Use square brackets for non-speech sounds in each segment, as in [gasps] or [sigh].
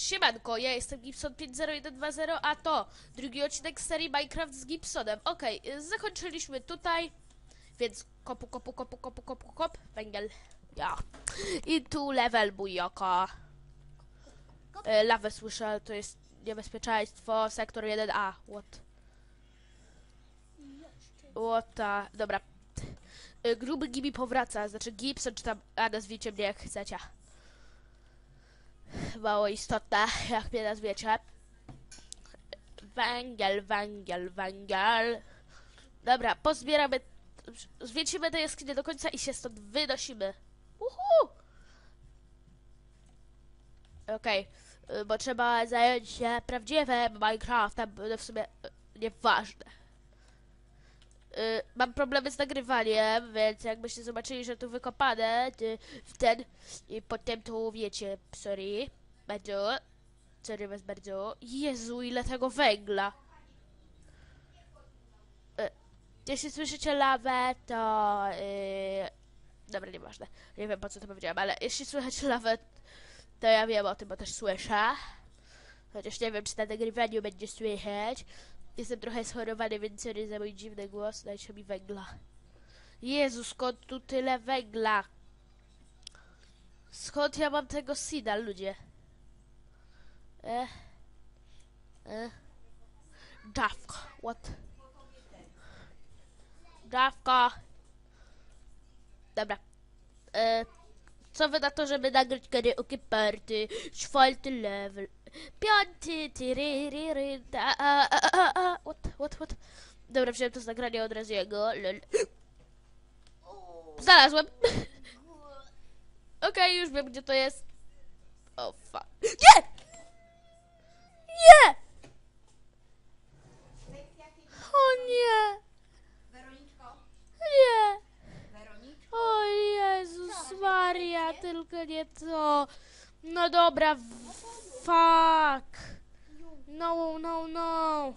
Siemanko, ja jestem Gibson50120, a to drugi odcinek serii Minecraft z Gibsonem. Y, zakończyliśmy tutaj, więc kopu, kopu, kopu, kopu, kopu, kop, węgiel, ja. I tu level bujoko. E, lawę słyszę, to jest niebezpieczeństwo, sektor 1A, what? What. Dobra. Y, Gruby Gibi powraca, znaczy Gibson, czy tam, a nazwijcie mnie jak chcecie mało istotne, [laughs] jak mnie nazwiecie. Węgiel, węgiel, węgiel. Dobra, pozbieramy, zwiększymy te jaskinie do końca i się stąd wynosimy. Uhu! Okej, y, bo trzeba zająć się prawdziwym Minecraftem, w sumie y, nieważne. Y, mam problemy z nagrywaniem, więc jakbyście zobaczyli, że tu wykopane ty, w ten i potem to wiecie, sorry, bardzo, sorry was bardzo. Jezu, ile tego węgla. Y, jeśli słyszycie lawę, to... Y, dobra, nieważne. Nie wiem po co to powiedziałam, ale jeśli słychać lawę, to ja wiem o tym, bo też słyszę. Chociaż nie wiem, czy na nagrywaniu będzie słychać. Jestem trochę schorowany, więc sorry za mój dziwny głos. Dajcie mi węgla. Jezu, skąd tu tyle węgla? Skąd ja mam tego sida, ludzie? E. E. Dawka. What? Dawka. Dobra. E. Co wy na to, żeby nagrać karaoke party? Czwarty level. Piąty, tyryryry, a, a, a, a, what, what, what? Dobra, wziąłem to z nagrania od razu jego, lol. Znalazłem. [laughs] Okej, już wiem, gdzie to jest. O, fuck. Nie! Nie! O nie! Weroniczko, Nie! O Jezus Maria, tylko nie to. No dobra, fuck. No, no, no.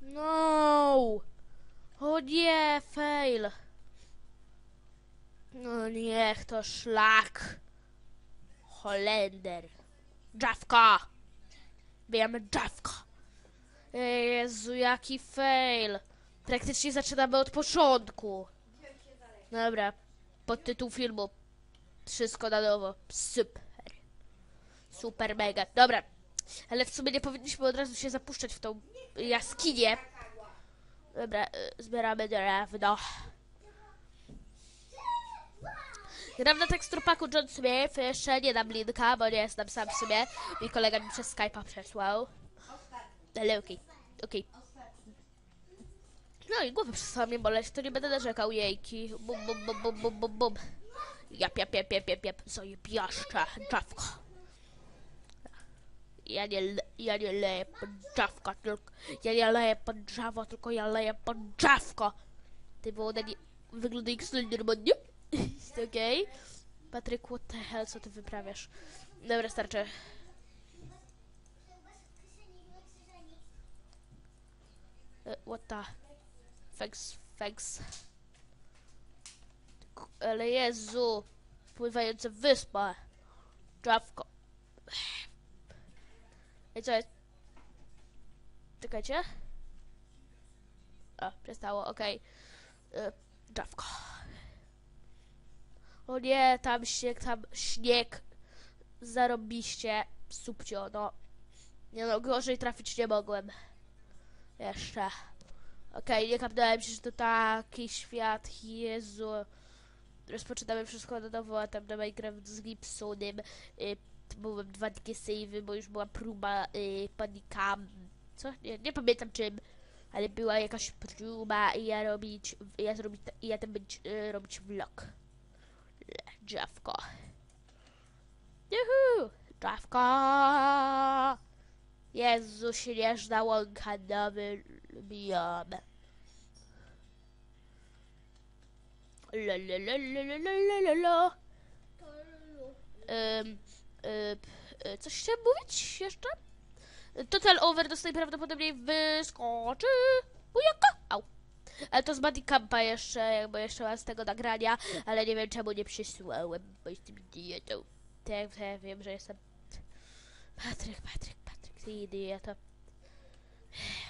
No. O nie, fail. No niech to szlak. Holender. Dżawka. Bijamy dżawka. Jezu, jaki fail. Praktycznie zaczynamy od początku. Dobra, podtytuł filmu. Wszystko na nowo. Super. Super mega. Dobra. Ale w sumie nie powinniśmy od razu się zapuszczać w tą jaskinię. Dobra, y, zbieramy drewno. Gram na teksturpaku John Smith. Jeszcze nie dam linka, bo nie jestem sam w sumie. Mój kolega mi przez Skype'a przesłał. Ale okej, okej. No i głowa przestała mnie boleć, to nie będę narzekał, jejki. Bum, bum, bum, bum, bum, bum, bum. Jap, jap, jap, jap, jap, jap. Zajebiaszcza. Ja nie, ja nie leję pod drzawko, tylko... Ja nie leję pod drzewo, tylko ja leję pod drzawko. Ty woda nie... Wygląda jak normalnie. Jest okej. Patryk, what the hell, co ty wyprawiasz? Dobra, starczy. E, What the... Thanks, thanks. Ale Jezu! Pływająca wyspa! Drzawko. I co jest? Czekajcie. A, przestało, okej. Okay. Drzawko. O nie, tam śnieg, tam śnieg. Zarobiście. Subcio, no. Nie no, gorzej trafić nie mogłem. Jeszcze. Okej, nie kapnąłem się, że to taki świat, Jezu. Rozpoczynamy wszystko na nowo, a tam na Minecraft z Gibsonem. Y, byłem dwa takie savey, bo już była próba y, panika. Co? Nie, nie pamiętam czym, ale była jakaś próba i ja robić, ja zrobić, ja tam być, y, robić vlog. Drzawko. Juhu! Drzawko! Jezu, śnieżna łąka, nowy biom. La la la la la la la la. Ym, y, p- y, coś chciałem mówić jeszcze? Total Over dostaje prawdopodobnie wyskoczy. Bujaka! Au. Ale to z Bodycampa jeszcze, jakby jeszcze mam z tego nagrania, ale nie wiem czemu nie przysłałem, bo jestem idiotą. Tak, tak, wiem, że jestem Patryk. Patryk, Patryk, ty idioto.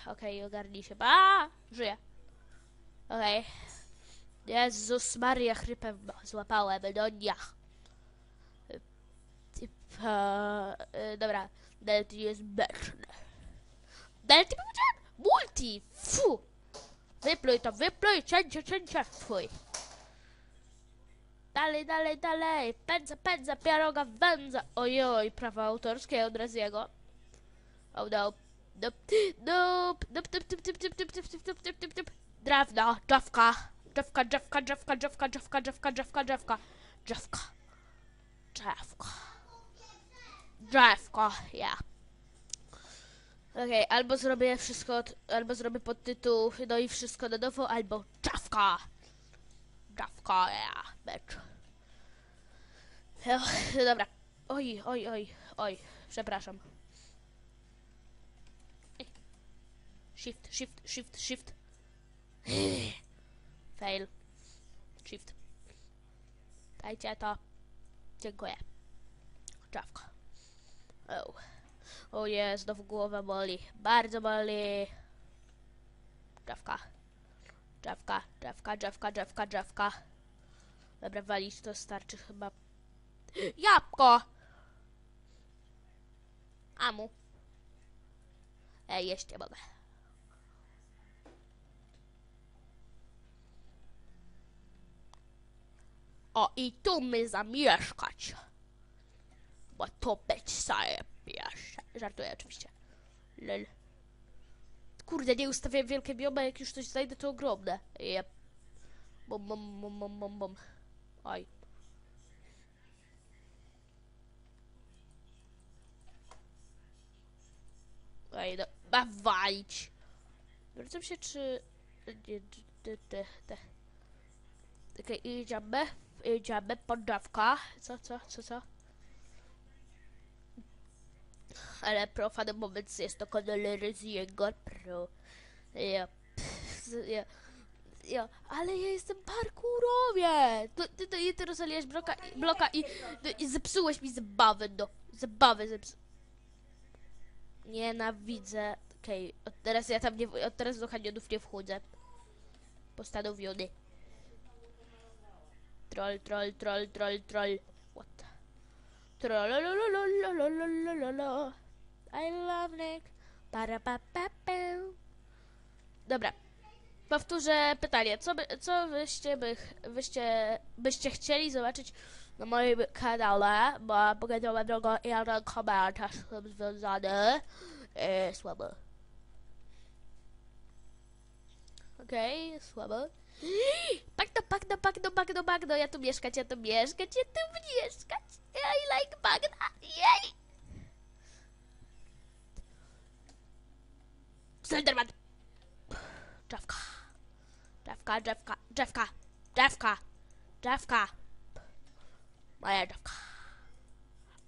Okej, ogarnij się. A, żyję. Okej. Jezus Maria, chrypę złapałem, no. Typa, y, dobra, Delty jest beczny. Delty powiedziałem? Multi! Fu! Wypluj to, wypluj, cięcie, cięcie, fuj. Dalej, dalej, dalej, pędza, pędza, pieroga, wędza. Ojoj, prawa autorskie od Reziego. Oh no. Nope, nope, nope, nope, nope, nope, nope, nope, nope, nope, nope, nope. Drewno, drzewka, drzewka, drzewka, drzewka, drzewka, drzewka, drzewka, drzewka, drzewka, drzewka, drzewka, drzewko, ja. Okej, albo zrobię wszystko, albo zrobię podtytuł, no i wszystko na nowo, albo drzewka, drzewka, ja, becz. Ech, Dobra, oj, oj, oj, oj, przepraszam. Shift, shift, shift, shift. [gasps] Fail. Shift. Dajcie to. Dziękuję. Czawka. O. O jest, znowu głowa boli. Bardzo boli. Drzewka. Drzewka, drzewka, drzewka, drzewka, drzewka. Dobra, walić to starczy chyba. Jabłko! Amu. Ej, jeść nie mogę. O, i tu my zamieszkać. Bo to być sobie pierwsze. Żartuję oczywiście. Lel. Kurde, nie ustawiam wielkie biomy, jak już coś znajdę, to ogromne. Jep. Bum, bum, bum, bum, bum, bum. Oj. Oj, no, ma walić. Zwracam się, czy... Nie, te, te, te. Okej, idziemy. Idziemy po drzewka. Co, co, co, co? ale profanem moment jest to kondolery z jego pro. Ja, pff, ja, ja, ale ja jestem parkurowiec! No, ty, ty, ty bloka, bloka i, no, i zepsułeś mi zabawę, no. Zabawę zepsułeś. Nienawidzę. Okej, okay. teraz ja tam nie, od teraz do kanionów nie wchodzę. Postanowiony. Troll, troll, troll, troll, troll. What? Troll, i love Nick. Para pa pa pa. Dobra. Powtórzę pytanie. Co, by, co wyście, by, wyście, byście chcieli zobaczyć na moim kanale? Bo pokazała drogą jeden komentarz z tym związany. E, słabo. Okej, słabo. Bagno, bagno, bagno, bagno, bagno. Ja tu mieszkać, ja tu mieszkać, ja tu mieszkać. I like bagna. Jej! Slenderman. Drzewka. Drzewka, drzewka, drzewka, drzewka, drzewka. Moja drzewka.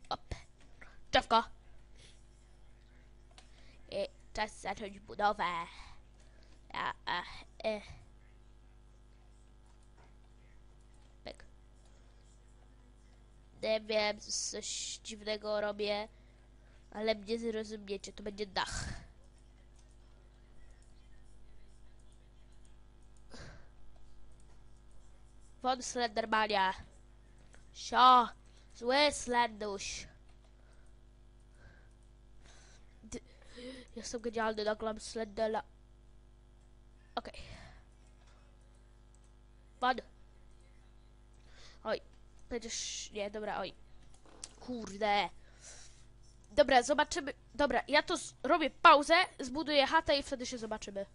Op. Drzewko. I czas zacząć budowę. Ja, a, e. Tak. Nie wiem, coś dziwnego robię, ale mnie zrozumiecie, to będzie dach. Won Slendermania. Sio, zły Slenduś. D- Jestem genialny, nagram Slendera. Okej. Won. Oj, będziesz... Nie, dobra, oj. Kurde. Dobra, zobaczymy. Dobra, ja to robię pauzę, zbuduję chatę i wtedy się zobaczymy.